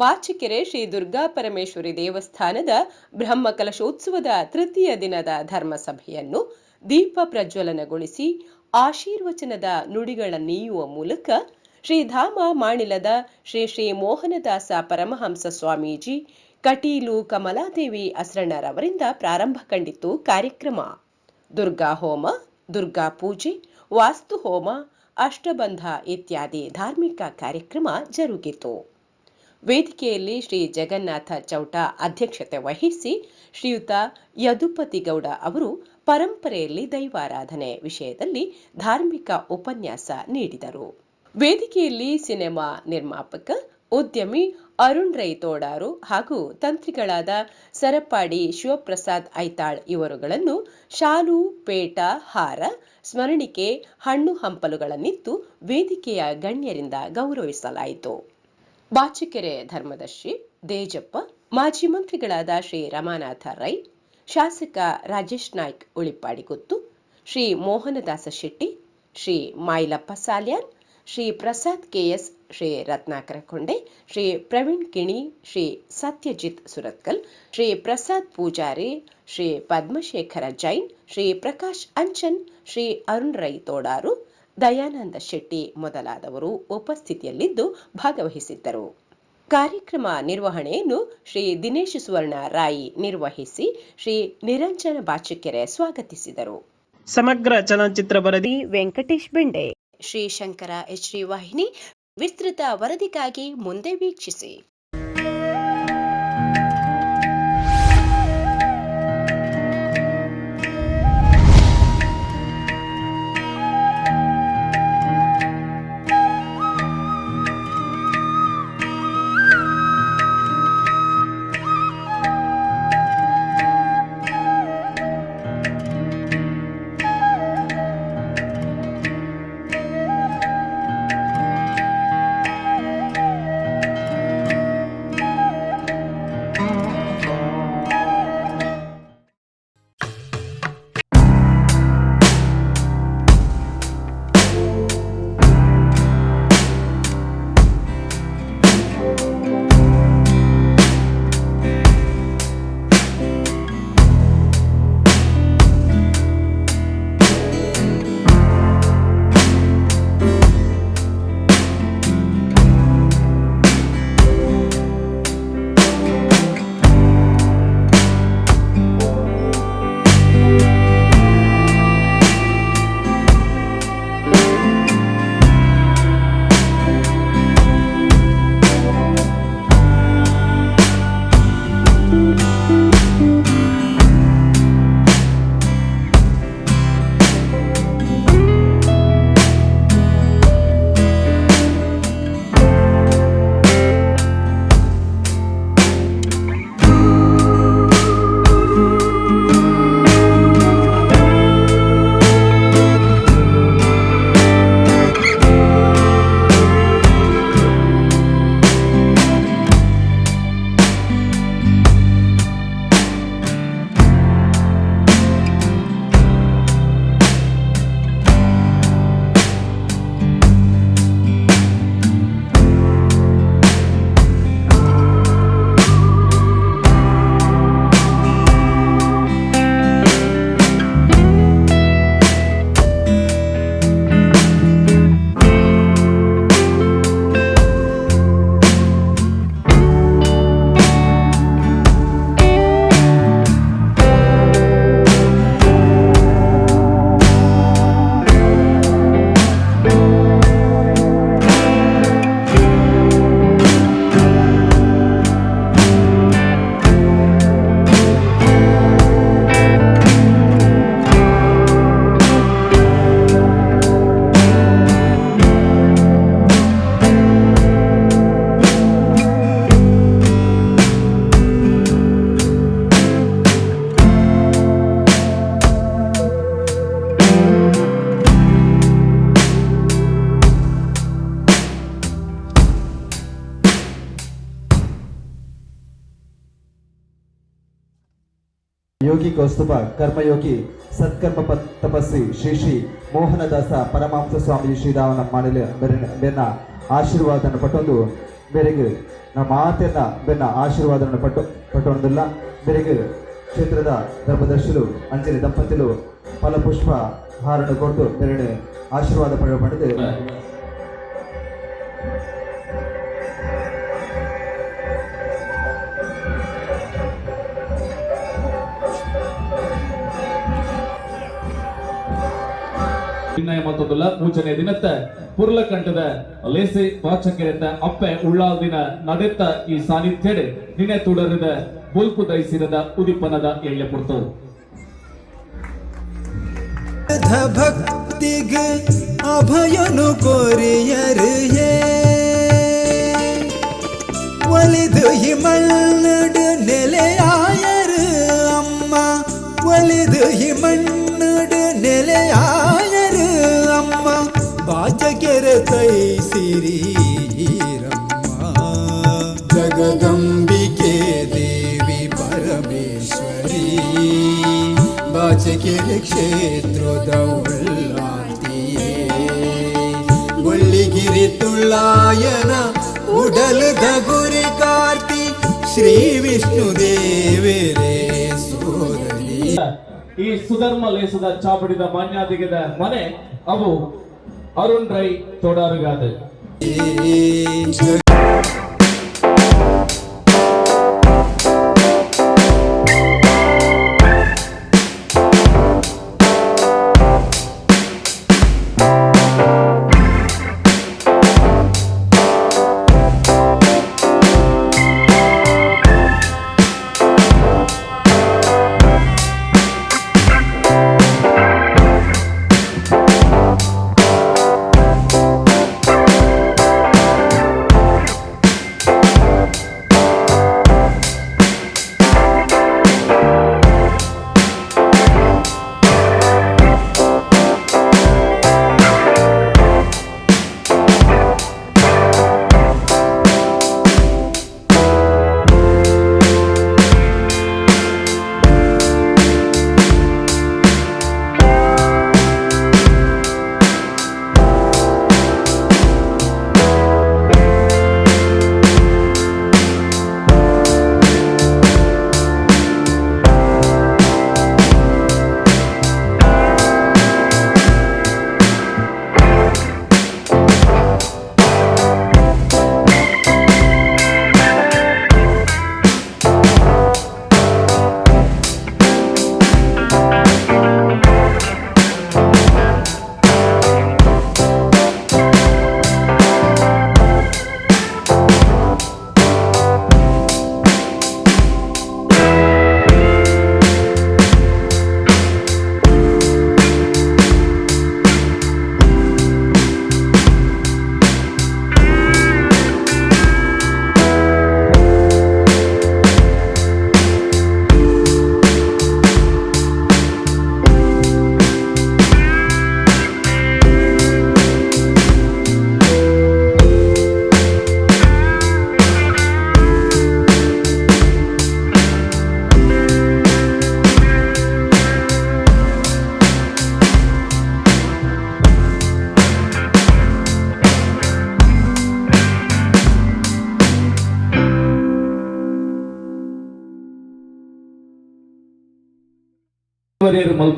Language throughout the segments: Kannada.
ಬಾಚಿಕೆರೆ ಶ್ರೀ ದುರ್ಗಾ ಪರಮೇಶ್ವರಿ ದೇವಸ್ಥಾನದ ಬ್ರಹ್ಮಕಲಶೋತ್ಸವದ ತೃತೀಯ ದಿನದ ಧರ್ಮಸಭೆಯನ್ನು ದೀಪ ಪ್ರಜ್ವಲನಗೊಳಿಸಿ ಆಶೀರ್ವಚನದ ನುಡಿಗಳ ನೀಯುವ ಮೂಲಕ ಶ್ರೀಧಾಮ ಮಾಣಿಲದ ಶ್ರೀ ಶ್ರೀ ಮೋಹನದಾಸ ಪರಮಹಂಸ ಸ್ವಾಮೀಜಿ, ಕಟೀಲು ಕಮಲಾದೇವಿ ಅಸರಣರವರಿಂದ ಪ್ರಾರಂಭ ಕಂಡಿತು ಕಾರ್ಯಕ್ರಮ. ದುರ್ಗಾ ಹೋಮ, ದುರ್ಗಾ ಪೂಜೆ, ವಾಸ್ತು ಹೋಮ, ಅಷ್ಟಬಂಧ ಇತ್ಯಾದಿ ಧಾರ್ಮಿಕ ಕಾರ್ಯಕ್ರಮ ಜರುಗಿತು. ವೇದಿಕೆಯಲ್ಲಿ ಶ್ರೀ ಜಗನ್ನಾಥ ಚೌಟ ಅಧ್ಯಕ್ಷತೆ ವಹಿಸಿ ಶ್ರೀಯುತ ಯದುಪತಿ ಗೌಡ ಅವರು ಪರಂಪರೆಯಲ್ಲಿ ದೈವಾರಾಧನೆ ವಿಷಯದಲ್ಲಿ ಧಾರ್ಮಿಕ ಉಪನ್ಯಾಸ ನೀಡಿದರು. ವೇದಿಕೆಯಲ್ಲಿ ಸಿನಿಮಾ ನಿರ್ಮಾಪಕ, ಉದ್ಯಮಿ ಅರುಣ್ ರೈ ತೋಡಾರು ಹಾಗೂ ತಂತ್ರಿಗಳಾದ ಸರಪಾಡಿ ಶಿವಪ್ರಸಾದ್ ಐತಾಳ್ ಇವರುಗಳನ್ನು ಶಾಲು, ಪೇಟ, ಹಾರ, ಸ್ಮರಣಿಕೆ, ಹಣ್ಣು ಹಂಪಲುಗಳನ್ನಿತ್ತು ವೇದಿಕೆಯ ಗಣ್ಯರಿಂದ ಗೌರವಿಸಲಾಯಿತು. ಬಾಚಿಕೆರೆ ಧರ್ಮದರ್ಶಿ ದೇಜಪ್ಪ ಮಾಜಿ ಮಂತ್ರಿಗಳಾದ ಶ್ರೀ ರಮಾನಾಥ ರೈ, ಶಾಸಕ ರಾಜೇಶ್ ನಾಯ್ಕ್ ಉಳಿಪಾಡಿಗುತ್ತು ಶ್ರೀ ಮೋಹನದಾಸ ಶೆಟ್ಟಿ, ಶ್ರೀ ಮಾಯಿಲಪ್ಪ ಸಾಲ್ಯಾನ್, ಶ್ರೀ ಪ್ರಸಾದ್ ಕೆಎಸ್, ಶ್ರೀ ರತ್ನಾಕರ ಕೊಂಡೆ, ಶ್ರೀ ಪ್ರವೀಣ್ ಕಿಣಿ, ಶ್ರೀ ಸತ್ಯಜಿತ್ ಸುರತ್ಕಲ್, ಶ್ರೀ ಪ್ರಸಾದ್ ಪೂಜಾರಿ, ಶ್ರೀ ಪದ್ಮಶೇಖರ ಜೈನ್, ಶ್ರೀ ಪ್ರಕಾಶ್ ಅಂಚನ್, ಶ್ರೀ ಅರುಣ್ ರೈ ತೋಡಾರು ದಯಾನಂದ ಶೆಟ್ಟಿ ಮೊದಲಾದವರು ಉಪಸ್ಥಿತಿಯಲ್ಲಿದ್ದು ಭಾಗವಹಿಸಿದ್ದರು. ಕಾರ್ಯಕ್ರಮ ನಿರ್ವಹಣೆಯನ್ನು ಶ್ರೀ ದಿನೇಶ್ ಸುವರ್ಣ ರಾಯಿ ನಿರ್ವಹಿಸಿ ಶ್ರೀ ನಿರಂಜನ ಬಾಚಿಕೆರೆ ಸ್ವಾಗತಿಸಿದರು. ಸಮಗ್ರ ಚಲನಚಿತ್ರ ವರದಿ ವೆಂಕಟೇಶ್ ಬೆಂಡೆ. ಶ್ರೀ ಶಂಕರ ಎಚ್ ಶ್ರೀ ವಾಹಿನಿ ವಿಸ್ತೃತ ವರದಿಗಾಗಿ ಮುಂದೆ ವೀಕ್ಷಿಸಿ. ಕೌಸ್ತುಭ ಕರ್ಮಯೋಗಿ ಸತ್ಕರ್ಮ ತಪಸ್ವಿ ಶ್ರೀ ಶ್ರೀ ಮೋಹನದಾಸ ಪರಮಾಂಸ ಸ್ವಾಮಿ ಶ್ರೀರಾಮನ ಮಾಡಲಿ ಬೆನ್ನ ಆಶೀರ್ವಾದ ಪಟ್ಟೊಂದು. ಬೆರೆಗೆ ನಮ್ಮ ಮಾತೆಯನ್ನ ಬೆನ್ನ ಆಶೀರ್ವಾದವನ್ನು ಪಟ್ಟು, ಪಟ್ಟೊಂದಿಲ್ಲ. ಬೆರೆಗೆ ಕ್ಷೇತ್ರದ ಧರ್ಮದರ್ಶಿಲು ಅಂಜಲಿ ದಂಪತಿಲು ಫಲಪುಷ್ಪ ಹಾರನ್ನು ಕೊಟ್ಟು ಬೆರಣೆ ಆಶೀರ್ವಾದ ಪಡೆದು ದಿನ ಮತ್ತೊಂದುಲ್ಲ ಮೂಜನೇ ದಿನತ್ತ ಪುರ್ಲಕಂಠದ ಲೇಸೆ ವಾಚಕರೆತ್ತ ಅಪ್ಪೆ ಉಳ್ಳಾಲ್ದಿನ ನಡೆತ್ತ ಈ ಸಾನ್ನಿಧ್ಯಡೆ ನಿನ್ನೆ ತುಡರಿದ ಬುಲ್ಪು ದಯಿಸಿರದ ಉದಿಪನದ ಎಳ್ಳೆ ಕೊಡ್ತವು ಭಕ್ತಿಗೆ ಅಭಯನು ಕೋರಿಯರಿಯೇ ಒಲಿದು ಹಿಮಣ್ಣಡು ನೆಲೆಯಾಯರು ಅಮ್ಮ ಒಲಿದು ಹಿಮಣ್ಣಡು ನೆಲೆಯಾಯ ಬಾಚಕೆರೆ ತೈಸಿರೀರಮ್ಮ ಜಗದಂಬಿಕೆ ದೇವಿ ಪರಮೇಶ್ವರಿ. ಬಾಚಕೆರೆ ಕ್ಷೇತ್ರದ ಉಳ್ಳಾತಿಯೇ ತುಳ್ಳಾಯನ ಉಡಲದ ಗುರಿ ಕಾರ್ತಿ, ಶ್ರೀ ವಿಷ್ಣು ದೇವರೇ ಸೋದರಿ. ಈ ಸುಧರ್ಮ ಲೇಸದ ಚಾಪಡಿದ ಮಾನ್ಯಾದಿಗದ ಮನೆ, ಅವು ಅರುಣ್ ರೈ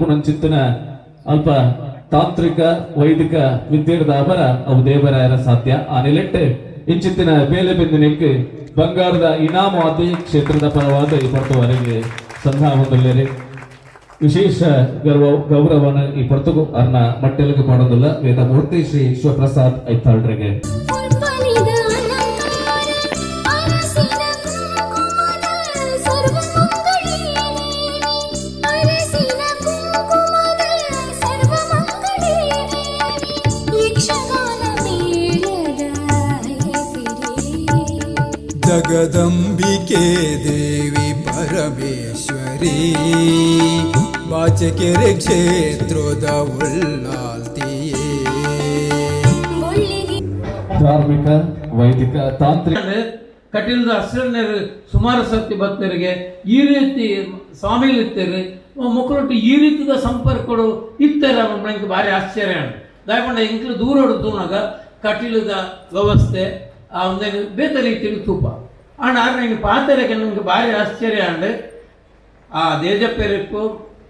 ತೋಡಾರುಗಾದ ನನ್ನ ಚಿಂತನ ಅಲ್ಪ ತಾಂತ್ರಿಕ, ವೈದಿಕ ವಿದ್ಯೆಡ್ದ ಅವರ ಅವು ದೇವರಾಯರ ಸಾಧ್ಯ? ಆ ನೆಲೆಟ್ಟು ಇಂಚಿತ್ತಿನ ಬೇಲೆ ಬೆಂದಿನಕ್ಕೆ ಬಂಗಾರದ ಇನಾಮ ಆದಿ ಕ್ಷೇತ್ರದ ಪರವಾದ ಈ ಪರ್ತುವರೆಗೆ ಸಂಘ ಹೊಂದಲೇರಿ. ವಿಶೇಷ ಗೌರವ, ಗೌರವನ ಈ ಪರ್ತುಗು ಅರ್ನ ಮಟ್ಟೆಲಿಗೆ ಮಾಡೋದಿಲ್ಲ. ವೇದಮೂರ್ತಿ ಶ್ರೀ ಶಿವಪ್ರಸಾದ್ ಐತಾಳ್ರಿಗೆ ಜಗದಂಬಿಕೆ ದೇವಿ ಪರಮೇಶ್ವರಿ ಬಾಚಕೆರೆ ಕ್ಷೇತ್ರದ ಉಳ್ಳಾಲ್ತಿಯೇ ಧಾರ್ಮಿಕ ವೈದಿಕ ತಾಂತ್ರಿಕ ಕಠಿಣದ ಹಸಿರನೇರು ಸುಮಾರು ಸತಿ ಭಕ್ತರಿಗೆ ಈ ರೀತಿ ಸ್ವಾಮಿಲಿ ಮುಖರೊಟ್ಟು ಈ ರೀತಿದ ಸಂಪರ್ಕಗಳು ಇತ್ತರ ನನಗೆ ಭಾರಿ ಆಶ್ಚರ್ಯ ಉಂಟು. ದಯಪಂಡ ಇಂಕ್ಲು ದೂರ ಹೊಡೆದು ಕಟೀಲದ ವ್ಯವಸ್ಥೆ ಆ ಒಂದೇ ಬೇತೆ ರೀತಿಯಲ್ಲಿ ತೂಪ ಆದ್ರೆ ನಿಂಗೆ ಪಾತೆರಕ್ಕೆ ನಿಂಗೆ ಭಾರಿ ಆಶ್ಚರ್ಯ ಅಂಡ್ ಆ ದೇಜಪ್ಪೆರಿಪ್ಪು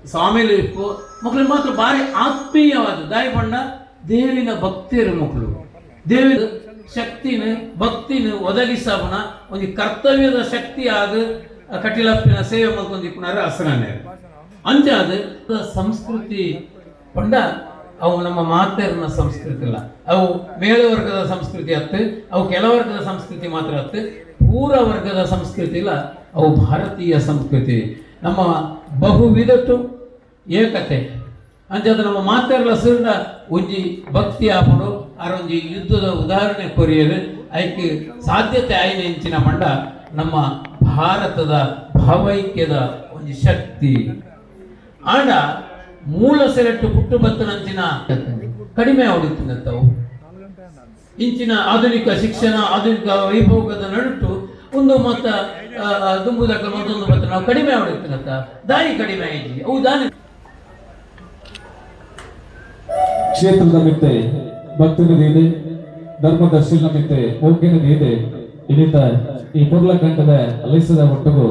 ಸ್ವಾಮಿಲು ಇಪ್ಪು ಮಕ್ಕಳು ಮಾತ್ರ ಭಾರಿ ಆತ್ಮೀಯವಾದ ದಾಯಿ ಪಂಡ ದೇವಿನ ಭಕ್ತಿಯರು ಮಕ್ಕಳು. ದೇವಿನ ಶಕ್ತಿನ, ಭಕ್ತಿನ ಒದಗಿಸವನ ಒಂದು ಕರ್ತವ್ಯದ ಶಕ್ತಿ ಆದ ಕಟಿಲಪ್ಪಿನ ಸೇವೆ ಮಲ್ಕೊಂದಿಪ್ಪನಾರ ಹಸರನೇ ಅಂಚಾದ ಸಂಸ್ಕೃತಿ ಪಂಡ ಅವು ನಮ್ಮ ಮಾತೆಯರ್ನ ಸಂಸ್ಕೃತಿ ಇಲ್ಲ ಅವು ಮೇಲುವರ್ಗದ ಸಂಸ್ಕೃತಿ ಹತ್ತು ಅವು ಕೆಳವರ್ಗದ ಸಂಸ್ಕೃತಿ ಮಾತ್ರ ಹತ್ತು ಪೂರ ವರ್ಗದ ಸಂಸ್ಕೃತಿ ಇಲ್ಲ, ಅವು ಭಾರತೀಯ ಸಂಸ್ಕೃತಿ. ನಮ್ಮ ಬಹುವಿಧತ್ತು ಏಕತೆ. ಅಂಚದ ನಮ್ಮ ಮಾತೆರ್ಲ ಸುರ್ನ ಒಂಜಿ ಭಕ್ತಿ ಆಪುಡು ಅರೊಂಜಿ ಯುದ್ಧದ ಉದಾಹರಣೆ ಕೊರಿಯಲು ಐಕೆ ಸಾಧ್ಯತೆ ಆಯ್ನ ಹೆಂಚಿನ ಮಂಡ ನಮ್ಮ ಭಾರತದ ಭಾವೈಕ್ಯದ ಒಂದು ಶಕ್ತಿ. ಆಂಡ ಮೂಲ ಸೆರೆಟ್ಟು ಪುಟ್ಟು ಬತ್ತನಂಚಿನ ಕಡಿಮೆ ಆಗುತ್ತಿನಂತವು ಇಂಚಿನ ಆಧುನಿಕ ಶಿಕ್ಷಣ, ಆಧುನಿಕ ವೈಭೋಗದ ನಡುಟು ಒಂದು ಮತ್ತ ದುಂಬುದಕ್ಕ ಮತ್ತೊಂದು ಮತ್ತ ನಾವು ಕಡಿಮೆ ಆಗುತ್ತಿನಂತ ದಾರಿ ಕಡಿಮೆ ಆಯ್ತು ಅವು ದಾರಿ ಕ್ಷೇತ್ರದ ಮಿತ್ತೆ ಭಕ್ತಿ ನಿಧಿ ಇದೆ ಧರ್ಮದರ್ಶಿನ ಮಿತ್ತೆ ಹೋಗ್ಯ ನಿಧಿ ಇದೆ ಇನ್ನಿತ ಈ ಪುರ್ಲಕಂಠದ ಅಲಿಸದ ಒಟ್ಟುಗು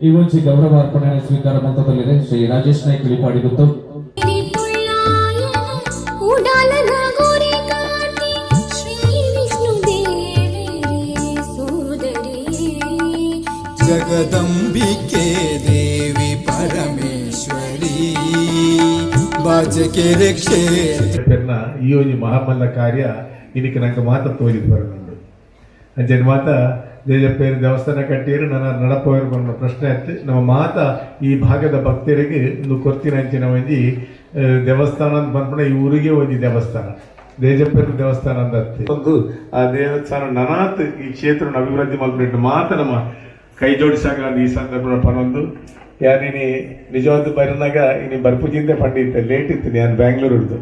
ಈ ಒಂಚಿ ಗೌರವಾರ್ಪಣೆ ಸ್ವೀಕಾರ ಮಂತ್ರದಲ್ಲಿದೆ ಶ್ರೀ ರಾಜೇಶ್ ನಾಯ್ಕ ಇಳಿಪಾಡಿಗುತ್ತು ಉಡಾಲನ ಗೋರಿ ಕಾಟಿ ಶ್ರೀ ವಿಷ್ಣು ದೇವರೇ ಸೋದರಿ ಜಗದಂಬಿಕೆ ದೇವಿ ಪರಮೇಶ್ವರಿ ಬಾಜಕೆರೆ ಕ್ಷೇತ್ರ ಪೆರ್ನ ಈ ಒಂಜಿ ಮಹಾಮಲ್ಲ ಕಾರ್ಯ ಇನಿಕ್ ನಂಗೆ ಮಾತ ತೋಜಿದ್ ಬರೋದು ಅಂಚೆನ ಮಾತ ದೇಜಪ್ಪೇರು ದೇವಸ್ಥಾನ ಕಟ್ಟಿರು ನನ್ನ ನಡಪೋರು ಬಂದ ಪ್ರಶ್ನೆ ಆಯ್ತು. ನಮ್ಮ ಮಾತ ಈ ಭಾಗದ ಭಕ್ತರಿಗೆ ಒಂದು ಕೊರ್ತಿನ ಅಂಚಿನ ಒಂಜಿ ದೇವಸ್ಥಾನ ಅಂತ ಬಂದ್ಬಿಡ ಈ ಊರಿಗೆ ಒಂಜಿ ದೇವಸ್ಥಾನ. ದೇಜಪ್ಪೇರು ದೇವಸ್ಥಾನ ಅಂತ. ಒಂದು ಆ ದೇವಸ್ಥಾನ ನನಾತ್ ಈ ಕ್ಷೇತ್ರ ಅಭಿವೃದ್ಧಿ ಮಾಡ್ಬಿಟ್ಟು ಮಾತ ನಮ್ಮ ಕೈ ಜೋಡಿಸಾಗ ಈ ಸಂದರ್ಭ ಪನೊಂದು. ಯಾರಿನಿ ನಿಜವಾದ ಬರನಾಗ ಇನಿ ಬರ್ಪುಜಿಂದೆ ಪಂಡಿತ ಲೇಟ್ ಇತ್ತು ನಾನು ಬ್ಯಾಂಗ್ಳೂರ್ದು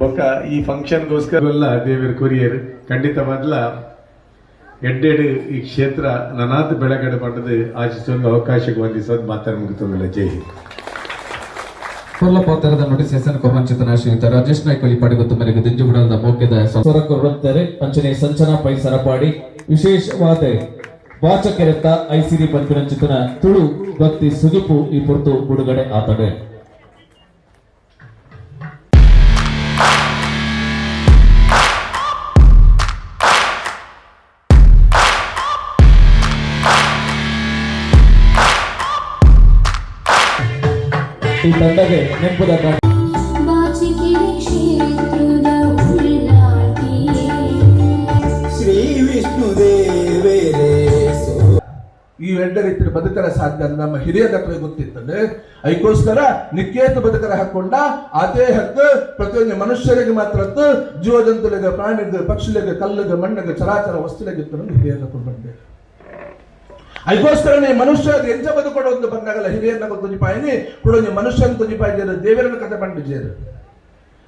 ಬೊಕ್ಕ ಈ ಫಂಕ್ಷನ್ಗೋಸ್ಕರ ಎಲ್ಲ ದೇವರ ಕೊರಿಯರ್ ಖಂಡಿತ ಮೊದಲ ಎಡ್ಡೆಡು ಈ ಕ್ಷೇತ್ರ ನನಾತ್ ಬೆಳಗಡೆ ಪಡೆದು ಆಚರಿಸುವ ಅವಕಾಶಕ್ಕೆ ವಂದಿಸೋದು ಮಾತಾಡ ಮುಗಿತದಲ್ಲ ಜೈ ಹಿಂದ್. ಪೊರ್ಲಪಾತರದ ನೋಡಿ ಸೆಸನ್ ಕೋಮಂಚಿತ ಶ್ರೀಯುತ ರಾಜೇಶ್ ನಾಯ್ಕ ಇಳಿಪಾಡಿಗುತ್ತು ಮೇರೆಗೆ ದಿಂಜುಗುಡದ ಮೋಕ್ಯದ ಸ್ವರಕ್ಕೆ ಪಂಚನೇ ಸಂಚನಾ ಪೈ ಸರಪಾಡಿ ವಿಶೇಷವಾದ ವಾಚಕೆರೆತ್ತ ಐಸಿರಿ ಚಿತ್ರ ತುಳು ಭಕ್ತಿ ಸುಗಿಪು ಈ ಪುರ್ತು ಬಿಡುಗಡೆ ಆತಡೆ ಈ ತಂಡಕ್ಕೆ ನೆನಪುದ ಶ್ರೀ ವಿಷ್ಣು ದೇವೇರೇ ಬದುಕರ ಸಾಧ್ಯ ನಮ್ಮ ಹಿರಿಯ ಹಿರಿಯರ ಗೊತ್ತಿರ್ತದೆ ಅದಕ್ಕೋಸ್ಕರ ನಿಕೇತ ಬದುಕರ ಹಾಕೊಂಡ ಅದೇ ಹಕ್ಕು ಪ್ರತಿಯೊಂದು ಮನುಷ್ಯರಿಗೆ ಮಾತ್ರ ಜೀವಜಂತುಲಿಗೆ ಪ್ರಾಣಿಗೆ ಪಕ್ಷಿಗಳಿಗೆ ಕಲ್ಲಿಗೆ ಮಣ್ಣಿಗೆ ಚರಾಚರ ಹಿರಿಯ ಇತ್ತು ಹಿರಿಯರ ಬಂದೆ ಅದಕ್ಕೋಸ್ಕರ ನೀ ಮನುಷ್ಯ ಎಂಚ ಬದುಕೊಡೋ ಒಂದು ಬಂದಾಗಲ್ಲ, ಹಿರಿಯರನ್ನ ತುಜಿಪಾಯಿನಿ ಕೂಡ ಮನುಷ್ಯನ ತುಜಿಪಾಯಿದ್ದೀರ ದೇವರನ್ನ ಕಥೆ ಬಂಡಿಜೇರು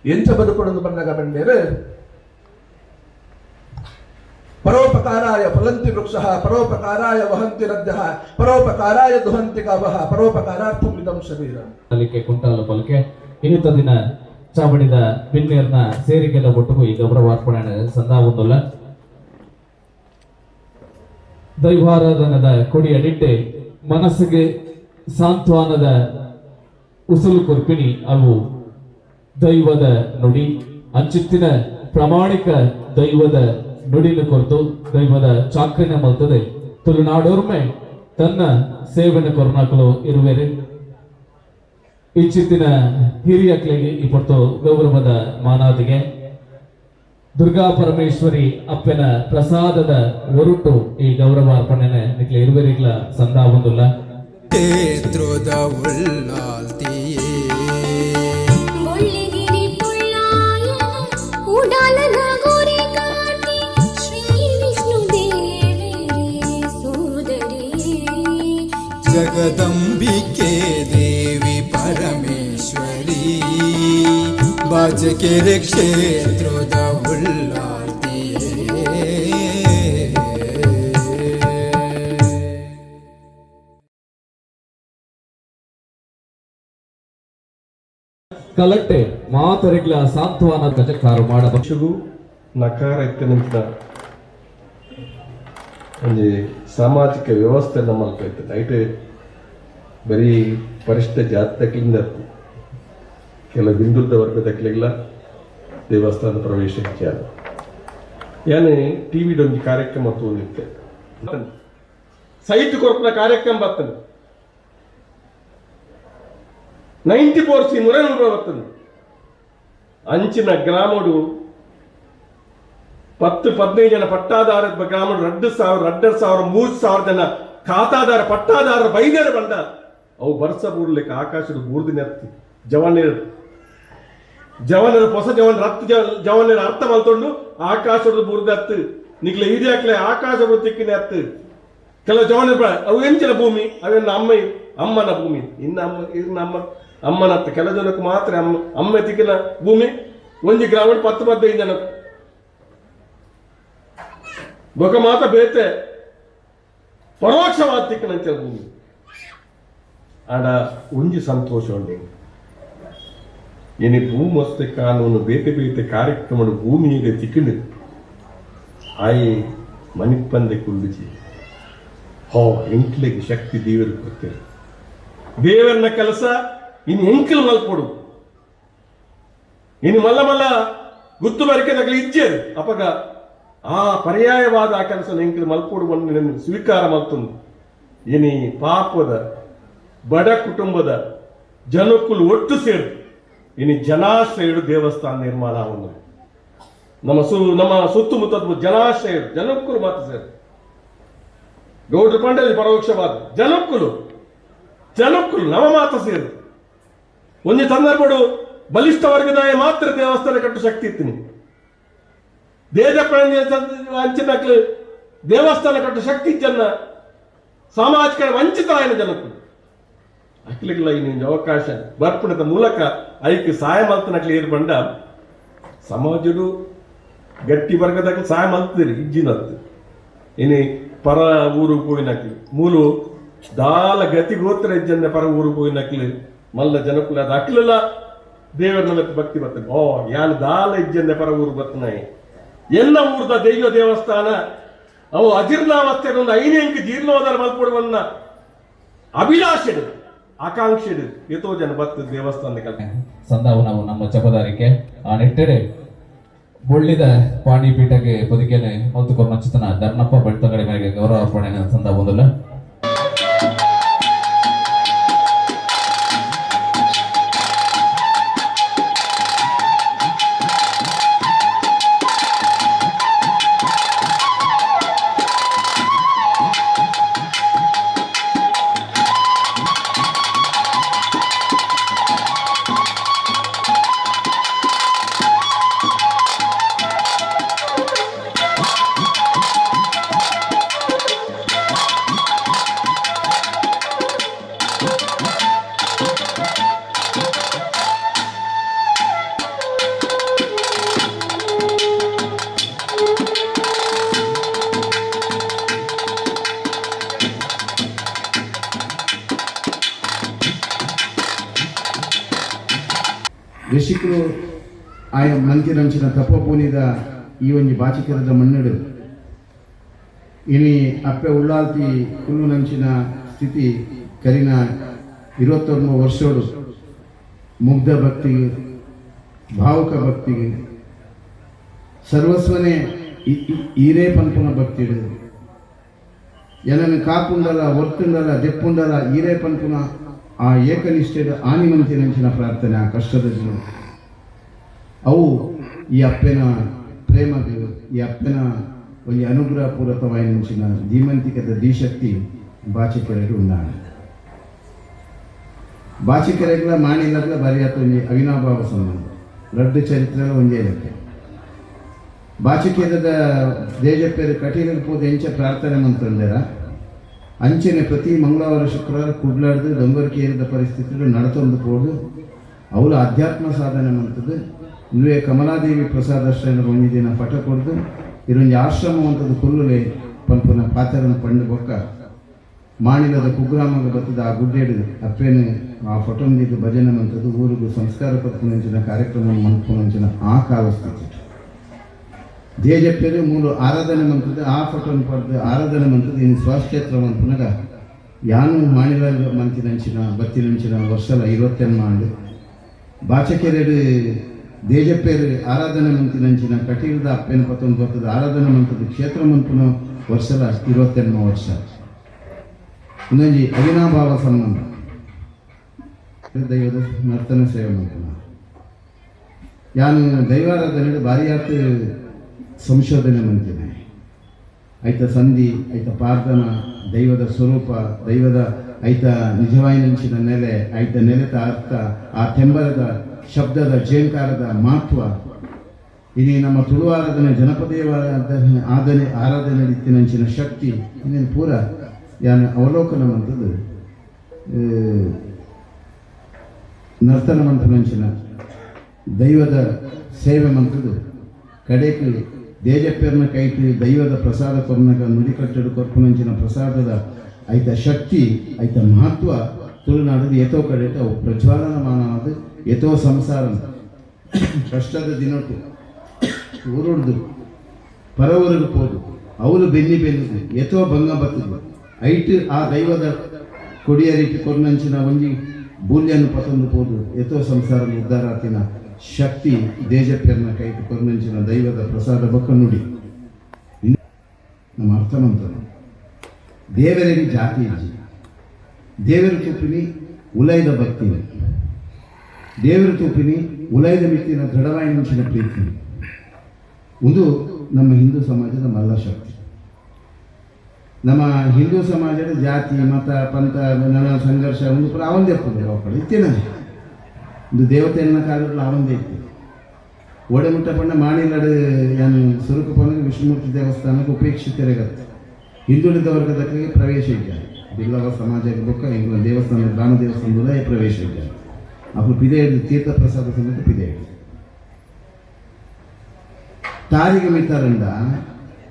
ಎಂಚ ಬದುಕೊಡೋದು ಬಂದಾಗ ಬಂಡೇರು ಪರೋಪಕಾರಾಯ ಫಲಂತಿ ವೃಕ್ಷ, ಪರೋಪಕಾರಾಯ ವಹಂತಿ ರದ್ಯ ಪರೋಪಕಾರಾಯ ದುಹಂತಿ ಕಾವಹ ಪರೋಪಕಾರಾರ್ಥಂ ಇದಂ ಶರೀರ. ಅಲ್ಲಿಗೆ ಕುಂಟಾಲ ಪಲಕೆ ಇನ್ನಿತ ದಿನ ಚಾವಣಿದ ಬಿನ್ನೇರ್ನ ಸೇರಿಗೆಲ್ಲ ಒಟ್ಟಿಗೂ ಈ ಗೌರವಾರ್ಪಣೆ ಸಂದಾವುದಿಲ್ಲ. ದೈವಾರಾಧನದ ಕೊಡಿಯ ನಿಟ್ಟೆ ಮನಸ್ಸಿಗೆ ಸಾಂತ್ವನದ ಉಸುಲು ಕೊರ್ಪಿಣಿ ಅವು ದೈವದ ನುಡಿ. ಅಂಚಿತ್ತಿನ ಪ್ರಾಮಾಣಿಕ ದೈವದ ನುಡಿನ ಕೊರತು ದೈವದ ಚಾಕ್ರಿನ ಮಲ್ತದೆ. ತುಳುನಾಡೋರ್ಮೆ ತನ್ನ ಸೇವನೆ ಕೊರನಾಕಲು ಇರುವೆರೆ. ಇಚ್ಚಿತ್ತಿನ ಹಿರಿಯಕ್ಲೆಗೆ ಈ ಇಪ್ಪತ್ತು ಗೌರವದ ಮಾನಾದಿಗೆ ದುರ್ಗಾ ಪರಮೇಶ್ವರಿ ಅಪ್ಪನ ಪ್ರಸಾದದ ಒರುಟು ಈ ಗೌರವಾರ್ಪಣೆನೆ ನಿಕ್ಲೆ ಇರುವೆರಿಗ್ಲ ಸಂದಾವೊಂದುಲ್ಲ ಕ್ಷೇತ್ರದ ಉಳ್ಳಾಲ್ತಿಯೇ ಮುಳ್ಳಿಗಿರಿ ಬಾಜಕೆರೆ ಕ್ಷೇತ್ರದ ಉಳ್ಳಾಲ್ತಿಯೇ ಕಲಟ್ಟೆ ಮಾತರಿಗ್ಲ ಸಾಂತ್ವನ ಗಜಕಾರು ಮಾಡ ಪಕ್ಷಗೂ ನಕಾರ ಇತ್ತಿನಂತ ಒಂದು ಸಾಮಾಜಿಕ ವ್ಯವಸ್ಥೆ ನಮ್ಮಲ್ಲಿ ಐತೆ ಐಟೆ ಬರೀ ಪರಿಷ್ಠ ಜಾತಕಲಿಂದ ಕೆಲ ಹಿಂದುಳಿದ ತಕ್ಕಲಿಲ್ಲ ದೇವಸ್ಥಾನ ಪ್ರವೇಶಕ್ಕೆ ಯಾನೆ ಟಿ ವಿದೊಂದು ಕಾರ್ಯಕ್ರಮ ತೋಂದಿತ್ತೆ ಸೈಟ್ ಕೊರಪನ ಕಾರ್ಯಕ್ರಮ ಬರ್ತದೆ. ನೈಂಟಿ ಫೋರ್ ಸಿ ನೂರ ನೂರ ಬರ್ತದೆ. ಅಂಚಿನ ಗ್ರಾಮಡು ಪತ್ತು ಪದಿನೈದು ಜನ ಪಟ್ಟಾದಾರ ಗ್ರಾಮಡು ಎರಡು ಸಾವಿರ ಎರಡು ಸಾವಿರ, ಮೂರು ಸಾವಿರ ಜನ ಖಾತಾದಾರ ಪಟ್ಟಾದಾರರ ಬೈದೇರ ಬಂದ. ಅವು ಬರ್ಸ ಬೂರ್ಲಿಕ್ಕೆ ಆಕಾಶದ ಬೂರ್ದಿನ ಜವಾನ್ ಜವನೇರು ಜವನರ ಹೊಸ ಜವನ ರತ್ ಜವನರ ಅರ್ಥ ಮಲ್ತೊಂಡು ಆಕಾಶದ ಬುರ್ದ ಹತ್ತು ನಿಗ್ಲ ಹಿರಿಯಾಕ್ಲೆ ಆಕಾಶ ತಿಕ್ಕಿನ ಹತ್ತು ಕೆಲವು ಜವನ ಅವು ಎಂಚಿನ ಭೂಮಿ, ಅವೆನ್ನ ಅಮ್ಮ, ಅಮ್ಮನ ಭೂಮಿ. ಇನ್ನ ಅಮ್ಮ ಇನ್ನ ಅಮ್ಮ ಅಮ್ಮನ ಹತ್ತು ಕೆಲ ಜನಕ್ಕೆ ಮಾತ್ರ ಅಮ್ಮ ಅಮ್ಮ ತಿಕ್ಕಿನ ಭೂಮಿ. ಒಂಜಿ ಗ್ರಾಮೀಣ ಪತ್ತು ಪದ್ದೈದು ಜನ ಬೊಕ ಮಾತ ಬೇತೆ, ಪರೋಕ್ಷವಾದ ತಿಕ್ಕಿನ ಭೂಮಿ. ಆಡ ಒಂಜಿ ಸಂತೋಷ ಉಂಟು. ಇನಿ ಭೂಮಸ್ತೆ ಕಾನೂನು ಬೇತೆ ಬೇತೆ ಕಾರ್ಯಕ್ರಮದ ಭೂಮಿಗೆ ತಿಕ್ಕಿಂಡು ಆಯಿ ಮನಿಪ್ಪಂದೆ ಕುಳ್ಳಿಸಿ ಹೋ ಎಂಕ್ಲಿಗೆ ಶಕ್ತಿ ದೇವರು ಕೊಡ್ತೇವೆ ದೇವರನ್ನ ಕೆಲಸ ಇನ್ನು ಎಂಕಲ್ ಮಲ್ಕೊಡು ಇನ್ನು ಮಲ್ಲ ಮಲ್ಲ ಗುತ್ತು ಬರಿಕೆ ನಗಲಿ ಇಜ್ಜೇರು. ಅಪಗ ಆ ಪರ್ಯಾಯವಾದ ಆ ಕೆಲಸ ಎಂಕಲ್ ಮಲ್ಕೊಡು ಬಂದು ಸ್ವೀಕಾರ ಮಲ್ತೊಂದು ಇನಿ ಪಾಪದ, ಬಡ ಕುಟುಂಬದ ಜನಕ್ಕೂ ಒಟ್ಟು ಸೇರು. ಇನ್ನು ಜನಾಶ್ರಯಡು ದೇವಸ್ಥಾನ ನಿರ್ಮಾಣ ಆವನ್ನು ನಮ್ಮ ಸು ನಮ್ಮ ಸುತ್ತಮುತ್ತ ಜಲಾಶಯ ಜನಕ್ಕುಲು ಮಾತ್ರ ಸೇರು ಗೌಡ್ರ ಪಂಡಲಿ ಪರೋಕ್ಷವಾದ ಜನಕ್ಕುಲು ಜನಕ್ಕುಲು ನವ ಮಾತ್ರ ಸೇರು ಒಂದು ಸಂದರ್ಭಡು ಬಲಿಷ್ಠ ವರ್ಗದ ಮಾತ್ರ ದೇವಸ್ಥಾನ ಕಟ್ಟು ಶಕ್ತಿ ಇತ್ತೀನಿ ದೇಶ ಅಂಚಿನಕ್ಲು ದೇವಸ್ಥಾನ ಕಟ್ಟು ಶಕ್ತಿ ಜನ ಸಾಮಾಜಿಕ ವಂಚಿತರಾಯನ ಜನಕ್ಕುಲು ಇನ್ನೊಂದು ಅವಕಾಶ ಬರ್ಪಣದ ಮೂಲಕ ಐಕ್ ಸಹಾಯ ಮಲ್ತನಕ್ಲಿ ಏರ್ ಬಂಡ. ಸಮಾಜಡು ಗಟ್ಟಿ ವರ್ಗದಾಗ ಸಹಾಯ ಮಲ್ತೀರಿ ಇಜ್ಜಿನದ್ದು ಇನಿ ಪರ ಊರು ಪೋಯಿನಕ್ಲಿ ಮೂಲು ದಾಲ ಗತಿ ಗೋತ್ರ ಇಜ್ಜನ್ನ ಪರ ಊರು ಪೋಯಿನಕ್ಲಿ ಮಲ್ಲ ಜನಕುಲ ಅದು ಅಕ್ಲೆಲ್ಲ ದೇವರ ಭಕ್ತಿ ಬರ್ತದೆ ಓ, ಯಾನ್ ದಾಲ ಇಜ್ಜನ್ನ ಪರ ಊರು ಬರ್ತನಾಯಿ ಎಲ್ಲ ಊರ್ದ ದೈವ ದೇವಸ್ಥಾನ, ಅವು ಅಜೀರ್ಣಾವಸ್ಥೆ ಒಂದು ಐನೇಂಕ ಜೀರ್ಣೋದರ ಮಲ್ಪಡುವನ್ನ ಅಭಿಲಾಷೆಡು ಆಕಾಂಕ್ಷೆಡು. ಎಷ್ಟೋ ಜನ ಬರ್ತದೆ ದೇವಸ್ಥಾನದ ಕಲ್ಪನೆ ಸಂದಾವು ನಾವು ನಮ್ಮ ಜಪದಾರಿಕೆ. ಆ ನಿಟ್ಟೆಡೆ ಬೊಳ್ಳಿದ ಪಾಣಿಪೀಠಕ್ಕೆ ಬದುಕೇನೆ ಮತ್ತು ಕೊರ್ನಚಿತನ ಧರ್ಮಪ್ಪ ಬೆಳ್ತಂಗಡಿ ಮೇಲೆ ಗೌರವ ಅರ್ಪಣೆ ಸಂದ ಬಂದಿಲ್ಲ ಮಂತಿರಂಚಿನ ತಪಪೂನಿದ ಈ ಒಂಜಿ ಬಾಚಿಕರದ ಮಣ್ಣಡು ಇನಿ ಅಪ್ಪೆ ಉಳ್ಳಾಲ್ತಿ ಕುಲ್ಲು ನಂಚಿನ ಸ್ಥಿತಿ ಕರಿನ ಇರುವತ್ತೊಂದು ವರ್ಷೋಡು. ಮುಗ್ಧ ಭಕ್ತಿಗೆ, ಭಾವುಕ ಭಕ್ತಿಗೆ, ಸರ್ವಸ್ವನೇ ಈರೇ ಪಂಪನ ಭಕ್ತಿ ಎನನ್ನು ಕಾಪುಂಡಲ ಒರ್ತುಂಡಲ ದೆಪ್ಪುಂಡಲ ಈರೇ ಪಂಪುನ ಆ ಏಕನಿಷ್ಠೆದ ಆನಿಮಂತಿ ನಂಚಿನ ಪ್ರಾರ್ಥನೆ ಆ ಕಷ್ಟದ ಜೀವ ಅವು ಈ ಅಪ್ಪನ ಪ್ರೇಮಗಳು ಈ ಅಪ್ಪನ ಒಂದು ಅನುಗ್ರಹ ಮುಂಚಿನ ಧೀಮಂತಿಕದ ದಿಶಕ್ತಿ ಬಾಚಿಕೆರೆಗೆ ಉಂಡಾಣ ಬಾಚಿಕೆರೆಗಳ ಮಾಣಿಲಗಳ ಬರೆಯತ್ತ ಒಂದು ಅವಿನಾಭಾವ ಸಂಬಂಧ. ರಡ್ಡು ಚರಿತ್ರೆ ಒಂದೇ ಲೆಕ್ಕ. ಬಾಚಿಕೆರದ ದೇಜಪ್ಪೇರು ಕಟೀಲಿರ್ಬೋದು ಎಂಚ ಪ್ರಾರ್ಥನೆ ಮಂತ್ರ ಅಂಚೆನೆ ಪ್ರತಿ ಮಂಗಳವಾರ, ಶುಕ್ರವಾರ ಕುಡ್ಲಾಡ್ದು ಕೇರಿದ ಪರಿಸ್ಥಿತಿಗಳು ನಡತೊಂದು ಪೋಡು ಅವಳು ಅಧ್ಯಾತ್ಮ ಸಾಧನೆ ಮಂತದ್ದು ಇಲ್ಲೇ ಕಮಲಾದೇವಿ ಪ್ರಸಾದ ಒಂದಿನ ಪಟ ಕೊಡ್ದು. ಇದೊಂದು ಆಶ್ರಮ ಅಂತದ್ದು ಕುಲ್ಲುಲೆ ಪಂಪನ ಪಾತ್ರನ ಪಂಡು ಬೊಕ್ಕ. ಮಾಣಿಲದ ಕುಗ್ರಾಮಗ ಬತ್ತದ ಆ ಗುಡ್ಡೇಡು ಅಪ್ಪೇನೆ ಆ ಫೋಟೊಂದಿದ್ದು ಭಜನೆ ಮಂತದ್ದು ಊರಿಗೂ ಸಂಸ್ಕಾರ ಪತ್ಪುನಂಚಿನ ಕಾರ್ಯಕ್ರಮ ಮಂತ್ಪುನಂಚಿನ ಆ ಕಾಲ ಸ್ಥಿತಿ ದೇಜಪ್ಪೇರು ಮೂರು ಆರಾಧನೆ ಮಂತ್ರದ ಆ ಫೋಟೋನ ಪಡೆದು ಆರಾಧನೆ ಮಂತ್ರದ ಇನ್ನು ಸ್ವಕ್ಷೇತ್ರ ಮಂತ್ನಾಗ ಯಾನು ಮಾಣಿಲ ಮಂತಿನಂಚಿನ, ಬತ್ತಿನಂಚಿನ ವರ್ಷಲ ಐವತ್ತೆನ್ ಮಾಂಡು. ಬಾಚಕೆರೆಡು ದೇಜಪ್ಪೇರು ಆರಾಧನೆ ಮಂತಿನಂಚಿನ ಕಟೀಲದ ಅಪ್ಪೆನ ಪತ್ತೊಂದು ಬರ್ತದ ಆರಾಧನೆ ಮಂತ್ರದ ಕ್ಷೇತ್ರ ಮಂಪುನ ವರ್ಷದ ಇರುವತ್ತೆನ್ಮ ವರ್ಷ. ಇನ್ನೊಂಜಿ ಅವಿನಾಭಾವ ಸಂಬಂಧ ದೈವದ ನರ್ತನ ಸೇವೆ ಮಂಪುನ ಯಾನು ದೈವಾರಾಧನೆ ಭಾರಿ ಆತ ಸಂಶೋಧನೆ ಮಂತಿನ ಆಯ್ತ ಸಂಧಿ, ಆಯ್ತ ಪಾರ್ಥನ ದೈವದ ಸ್ವರೂಪ, ದೈವದ ಐತ ನಿಜವಾಯಿನಂಚಿನ ನೆಲೆ, ಆಯ್ತ ನೆಲೆತ ಅರ್ಥ, ಆ ತೆಂಬರದ ಶಬ್ದದ ಜೇಂಕಾರದ ಮಹತ್ವ. ಇನ್ನೇ ನಮ್ಮ ತುಳು ಆರಾಧನೆ ಜನಪದೇವ ಆದನೆ ಆರಾಧನೆ ರೀತಿನಂಚಿನ ಶಕ್ತಿ ಇನ್ನೇನು ಪೂರ ಯಾನ ಅವಲೋಕನ ಮಂತದ್ದು ನರ್ತನ ಮಂತ್ರನಂಚಿನ ದೈವದ ಸೇವೆ ಮಂತದ್ದು ಕಡೆಗೆ ದೇಜಪ್ಪೆರ್ನ ಕೈಟಿ ದೈವದ ಪ್ರಸಾದ ಕೊರ್ನಕ ನುಡಿಕಟ್ಟಡು ಕೊರ್ಪನಂಚಿನ ಪ್ರಸಾದದ ಐತ ಶಕ್ತಿ, ಐತ ಮಹತ್ವ ತುಳುನಾಡದು ಏತೋ ಕಡೆ ಅವು ಪ್ರಜ್ವಾಲನಮಾನವಾದ ಎತೋ ಸಂಸಾರ ಕಷ್ಟದ ದಿನಕ್ಕೂ ಊರುಡ್ದು, ಪರವರೆಗೂ ಹೋದು ಅವರು ಬೆನ್ನಿ ಬೆನ್ನುದು ಎತೋ ಭಂಗ ಬರ್ತಿದ್ರು ಐಟು ಆ ದೈವದ ಕೊಡಿಯ ರೀತಿ ಕೊರ್ನಂಚಿನ ಒಂಜಿ ಬೂಲ್ಯನ್ನು ಪತೊಂದು ಹೋದು ಎತೋ ಸಂಸಾರ ಉದ್ಧಾರ ಆತಿನ ಶಕ್ತಿ ದೇಜಪ್ಪೆರ್ನ ಕೈಟ್ ಕೊರ್ನಂಚಿನ ದೈವದ ಪ್ರಸಾದ ಬೊಕ್ಕ ನುಡಿ. ನಮ್ಮ ಅರ್ಥವಂತರು ದೇವರಿಗೆ ಜಾತಿ ಇಜ್ಜಿ ದೇವರ ಉಲಯದ ಉಲೈದ ಭಕ್ತಿನಿ. ದೇವರ ತೂಪಿನಿ, ಉಲಯದ ಮಿತ್ತಿನ ದೃಢವಾಯಿನ ಪ್ರೀತಿ. ಇದು ನಮ್ಮ ಹಿಂದೂ ಸಮಾಜದ ಮಲ್ಲ ಶಕ್ತಿ ನಮ್ಮ ಹಿಂದೂ ಸಮಾಜದ ಜಾತಿ, ಮತ, ಪಂಥ ನನ್ನ ಸಂಘರ್ಷ, ಒಂದು ಪುರ ಅವಂದೇ ಇರ್ತದೆ ಒಕ್ಕಳು ಇತ್ತೇನ ದೇವತೆ ದೇವತೆಯನ್ನ ಕಾಲದಲ್ಲಿ ಅವಂದೇ ಇತ್ತು ಒಡೆಮುಟ್ಟ ಪಂಡ ಮಾಣಿಲಡು ಏನು ಸುರುಕು ಪನಗ ವಿಷ್ಣುಮೂರ್ತಿ ದೇವಸ್ಥಾನಕ್ಕೆ ಉಪೇಕ್ಷಿತರಾಗತ್ತೆ ಹಿಂದುಳಿದ ವರ್ಗದಕ್ಕೆ ಪ್ರವೇಶ ಇಲ್ಲ ಬಿಲ್ಲವ ಬುಕ್ಕ ಹಿಂದೂ ದೇವಸ್ಥಾನ, ಗ್ರಾಮ ದೇವಸ್ಥಾನದ ಪ್ರವೇಶ ಇಲ್ಲ ಅವರು ಪಿದೆ ತೀರ್ಥ ಪ್ರಸಾದ ಸಮೇತ ಪಿದೆ ಹಿಡಿದು ತಾರಿಗೆ ಮಿತಾರಂಡ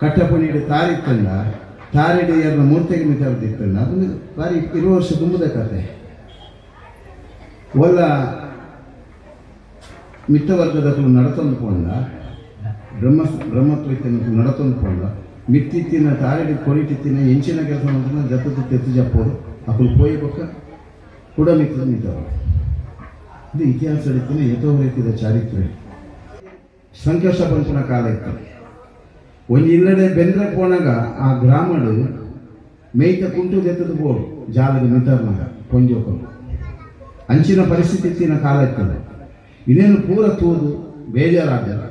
ಕಟ್ಟಪಣಿಡೆ ತಾರಿತ್ತಂಡ ತಾರಿಡೆ ಯಾರನ್ನ ಮೂರ್ತಿಗೆ ಮಿತಾರದಿತ್ತಂಡ ಅದೊಂದು ಬಾರಿ ಇರುವ ವರ್ಷ ತುಂಬುದ ಕತೆ ಒಲ್ಲ ಮಿತ್ತವರ್ಗದಕ್ಕೂ ನಡತೊಂದು ಕೊಂಡ ಬ್ರಹ್ಮ ಬ್ರಹ್ಮತ್ವಕ್ಕೆ ನಡತೊಂದು ಕೊಂಡ ಮಿತ್ತಿತ್ತಿನ ತಾರಿಡಿ ಕೊಡಿಟಿತ್ತಿನ ಹೆಂಚಿನ ಕೆಲಸ ಮಾಡ್ತಾನೆ ಜತ್ತದ ತೆತ್ತು ಜಪ್ಪೋದು ಅಕ್ಕಲು ಪೋಯಿ ಪಕ್ಕ ಕೂಡ ಮಿತ್ತದ ಮಿತ್ತವರು ಇದು ಇತಿಹಾಸ ಹೇಳ್ತೀನಿ ಯಥೋ ರೀತಿಯ ಚಾರಿತ್ರ್ಯ. ಸಂಕಷ್ಟ ಬಂಚನ ಕಾಲ ಇತ್ತು ಒಂದು ಇಲ್ಲಡೆ ಬೆಂದ್ರೆ ಪೋನಾಗ ಆ ಗ್ರಾಮಡು ಮೇಯ್ತ ಕುಂಟು ದೆತ್ತದ ಬೋಡು ಜಾಲದ ಮಿತರ್ನಾಗ ಪೊಂಜೋಕರು. ಅಂಚಿನ ಪರಿಸ್ಥಿತಿ ಇತ್ತಿನ ಕಾಲ ಇರ್ತದೆ ಇನ್ನೇನು ಪೂರ ತೂದು ಬೇಜಾರಾಗ್ಯದ.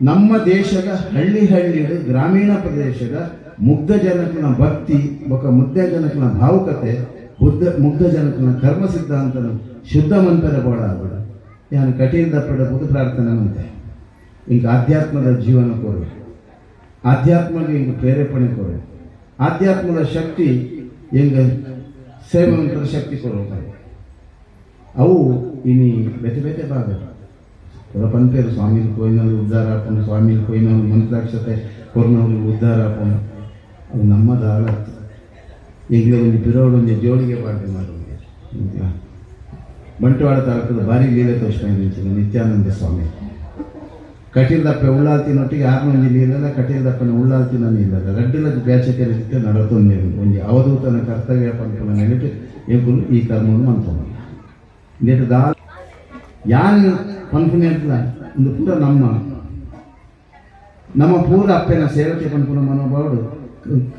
ನಮ್ಮ ದೇಶದ ಹಳ್ಳಿ ಹಳ್ಳಿಯ ಗ್ರಾಮೀಣ ಪ್ರದೇಶದ ಮುಗ್ಧ ಜನಕನ ಭಕ್ತಿ ಒಬ್ಬ ಮುಗ್ಧ ಜನಕನ ಭಾವುಕತೆ ಬುದ್ಧ ಮುಗ್ಧ ಜನಕನ ಕರ್ಮ ಸಿದ್ಧಾಂತನ ಶುದ್ಧ ಮಂತರ ಬೋಡ ಆಗ್ಬಿಡ. ಯಾನು ಕಠಿಣದ ದಪ್ಪಡ ಬುದ್ಧ ಪ್ರಾರ್ಥನೆ ಅಂತೆ. ಇಂಕ ಆಧ್ಯಾತ್ಮದ ಜೀವನ ಕೋರು ಆಧ್ಯಾತ್ಮಗೆ ಇಂಕ ಪ್ರೇರೇಪಣೆ ಕೋರು ಆಧ್ಯಾತ್ಮದ ಶಕ್ತಿ ಎಂಗ ಸೇವಂತರ ಶಕ್ತಿ ಕೊಡಬೇಕು ಅವು ಇನಿ ಬೇತೆ ಬೇತೆ ಭಾಗ. ಪುರ ಪಂಪೇರು ಸ್ವಾಮಿನ ಕೊಯ್ನಲ್ಲಿ ಉದ್ಧಾರ ಹಾಕೊಂಡು ಸ್ವಾಮಿಲಿ ಕೊಯ್ನಲ್ಲಿ ಮಂತ್ರಾಕ್ಷತೆ ಕೊರ್ನಲ್ಲಿ ಉದ್ಧಾರ ಹಾಕೊಂಡು ಅದು ನಮ್ಮ ದಾಳ ಈಗಲೇ ಬಿರೋಡು ಒಂದು ಜೋಳಿಗೆ ಪಾಠ ಮಾಡೋದು ಬಂಟ್ವಾಳ ತಾಲೂಕದ ಭಾರಿ ಲೀಲೆ ತೋರಿಸ್ತಾ ನಿತ್ಯಾನಂದ ಸ್ವಾಮಿ. ಕಟೀಲ್ದಪ್ಪ ಉಳ್ಳಾಲ್ತಿನೊಟ್ಟಿಗೆ ಆರ್ನೊಂದು ನೀರಲ್ಲ ಕಟೀಲ್ದಪ್ಪನ ಉಳ್ಳಾಲ್ತಿನ ನೀರಲ್ಲ ರಡ್ಡಲ ಬ್ಯಾಚಕ್ಕೆ ರೀತಿ ನಡತೊಂದು ನೀರು ಒಂದು ಅವಧೂತನ ಕರ್ತವ್ಯ ಪಂಪನ ನೆನಪಿ ಎಂಕುಲು ಈ ಕರ್ಮವನ್ನು ಮಂತ್ಕೊಂಡು ನೆಟ್ಟು ದಾ ಯಾರು ಪಂಪನೆ ಅಂತ ಒಂದು ಪೂರ ನಮ್ಮ ನಮ್ಮ ಪೂರ ಅಪ್ಪನ ಸೇವಕ್ಕೆ ಪಂಪನ ಮನೋಭಾವಡು.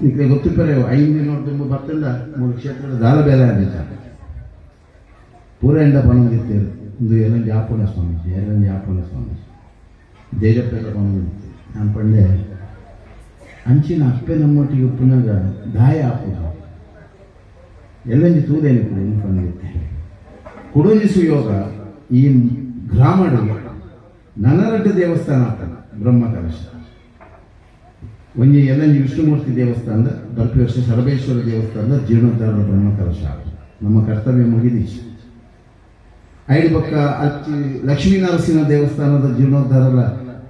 ಈಗ ಗೊತ್ತಿಪ್ಪರೆ ಐದು ತುಂಬ ಬರ್ತಂದ ಮೂರು ಕ್ಷೇತ್ರದ ದಾಲ ಬೇಲೆ ಆಗಿದ್ದಾರೆ ಪೂರ ಎಂಡ ಪಣಂದಿತ್ತೇರು ಒಂದು ಎಲ್ಲ ಜಾಪುಣ ಸ್ವಾಮೀಜಿ ಎಲ್ಲ ಜಾಪುಣ ಸ್ವಾಮೀಜಿ. ದೇಜಪ್ಪೆಲ್ಲ ಪಣಂದಿತ್ತು ನಾನು ಪಂಡೆ, ಅಂಚಿನ ಅಪ್ಪೆ ನಮ್ಮೊಟ್ಟಿಗೆ ಉಪ್ಪಿನಾಗ ದಾಯ ಹಾಕುದು. ಎಲ್ಲಂಜಿ ತೂದೇನೆ ಕೂಡ ಪಣಂದಿತ್ತೆ ಕುಡುಂಜಿ ಯೋಗ ಈ ಗ್ರಾಮಡು ನನರಡ್ಡ ದೇವಸ್ಥಾನ ಆಗ್ತಾನೆ ಬ್ರಹ್ಮ ಕಲಶ ಒಂಜಿ ಎಲ್ಲಂಜಿ ವಿಷ್ಣುಮೂರ್ತಿ ದೇವಸ್ಥಾನದ ಬರ್ಪಿ ಸರ್ವೇಶ್ವರ ದೇವಸ್ಥಾನದ ಜೀರ್ಣೋದ್ಧಾರದ ಬ್ರಹ್ಮ ಕಲಶ ನಮ್ಮ ಕರ್ತವ್ಯ ಮುಗಿದೀಶ್ ಐದು ಪಕ್ಕ ಅಚ್ಚಿ ಲಕ್ಷ್ಮೀ ನರಸಿಂಹ ದೇವಸ್ಥಾನದ ಜೀರ್ಣೋದ್ಧಾರಲ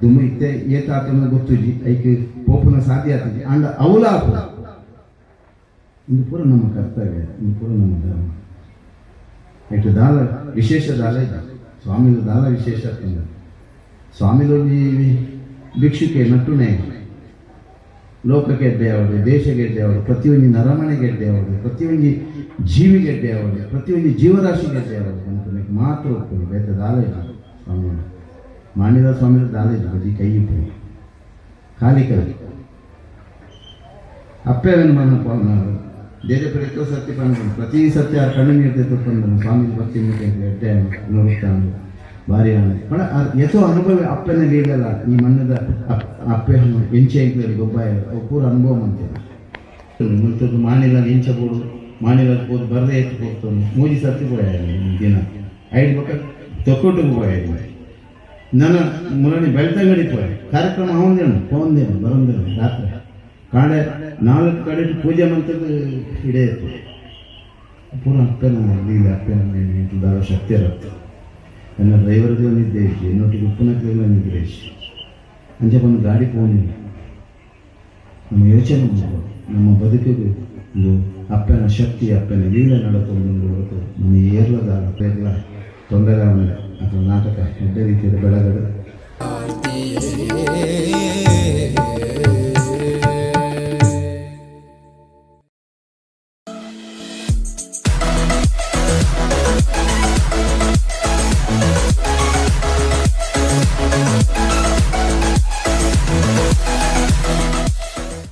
ದುಮ್ಮ ಇತ್ತೆ ಏತಾತನ ಗೊತ್ತಿಜಿ ಐಕೆ ಪೋಪುನ ಸಾಧ್ಯ ಆಗ್ತದೆ ಅಂಡ ಅವಲ ಇದು ಪೂರ ನಮ್ಮ ಕರ್ತವ್ಯ ಇದು ಪೂರ ನಮ್ಮ ಧರ್ಮ ಐಟು ದಾಲ ವಿಶೇಷ ದಾಲ ಇದೆ ಸ್ವಾಮಿದು ದಾಲ ವಿಶೇಷ ಸ್ವಾಮಿಗಳು ಭಿಕ್ಷುಕೆ ನಟುನೆ ಲೋಕ ಗೆಡ್ಡೆ ಅವಳು ದೇಶ ಗೆಡ್ಡೆ ಅವಳು ಪ್ರತಿಯೊಂದು ನರಮನೆ ಗೆಡ್ಡೆ ಅವಳು ಪ್ರತಿಯೊಂದು ಜೀವಿ ಗೆಡ್ಡೆ ಅವಳು ಪ್ರತಿಯೊಂದು ಜೀವರಾಶಿ ಗೆಡ್ಡೆ ಅವಳು ಅಂತ ಮಾತ್ರ ಒಪ್ಪಿದೆ ಬೇತ ದಾಲೇಜ್ ಸ್ವಾಮಿ ಮಾಣಿದ ಸ್ವಾಮಿ ದಾಲೇಜ್ ಬದಿ ಕೈ ಇಟ್ಟು ಖಾಲಿ ಕೈ. ಅಪ್ಪೇವೇನು ಮನ ಬೇರೆ ಪ್ರತಿ ಸತ್ಯ ಪಂಡ ಪ್ರತಿ ಸತ್ಯ ಆ ಕಣ್ಣು ನೀರ್ತೆ ತುಪ್ಪಂದು ಸ್ವಾಮಿ ಭಕ್ತಿ ಎಡ್ಡೆ ನೋಡುತ್ತಾನೆ ಭಾರಿ ಆನಂದ. ಬಟ್ ಎಷ್ಟೋ ಅನುಭವ ಅಪ್ಪನ ನೀಡಲ್ಲ ಈ ಮಣ್ಣದ ಅಪ್- ಅಪ್ಪೆ ಎಂಚೆ ಗೊಬ್ಬ ಅವು ಪೂರ ಅನುಭವ ಮಾಡ್ತೇವೆ. ಮುಂತದ್ದು ಮಾಣಿಲ ಎಂಚಬೋದು ಮಾಣಿಲ ಹೋದು ಬರದೇ ಎತ್ತು ಹೋಗ್ತಾನೆ ಮೂಜಿ ಸತ್ತಿ ಪೋಯ ದಿನ. ಐದು ಪಕ್ಕ ತೊಕ್ಕೊಟ್ಟು ಪೋಯ ನನ್ನ ಮುರಣಿ ಬೆಳ್ತಂಗಡಿ ಪೋಯ ಕಾರ್ಯಕ್ರಮ ಅವನದೇನು ಪೋಂದೇನು ಬರೋಂದೇನು ರಾತ್ರಿ. ಕಾಡೆ ನಾಲ್ಕು ಕಡೆ ಪೂಜೆ ಮಂತದ್ದು ಇಡೇ ಇತ್ತು. ಪೂರ ಅಪ್ಪನ ಲೀಲೆ, ಅಪ್ಪನ ಶಕ್ತಿ ಇರುತ್ತೆ. ನನ್ನ ಡ್ರೈವರ್ಗೆ ನಿರ್ದೇಶಿ ಇನ್ನೊಟ್ಟಿಗೆ ಉಪ್ಪನ ನಿರ್ದೇಶಿ ಅಂಚೆ ಬಂದು ಗಾಡಿ ಪೋನಿಲ್ಲ ನಮ್ಮ ಯೋಚನೆ ಮಾಡ್ಬೇಕು ನಮ್ಮ ಬದುಕಿಗೆ ಇದು ಅಪ್ಪನ ಶಕ್ತಿ, ಅಪ್ಪನ ಲೀಲೆ ನಡೆದುಕೊಂಡು ಹೊರತು ನಮ್ಮ ಏರ್ಲದ ಅಪ್ಪೆಲ್ಲ ತೊಂದರೆ ಆಮೇಲೆ ಅಥವಾ ನಾಟಕ, ಎಡ್ಡ ರೀತಿಯ ಬೆಳಗಡೆ.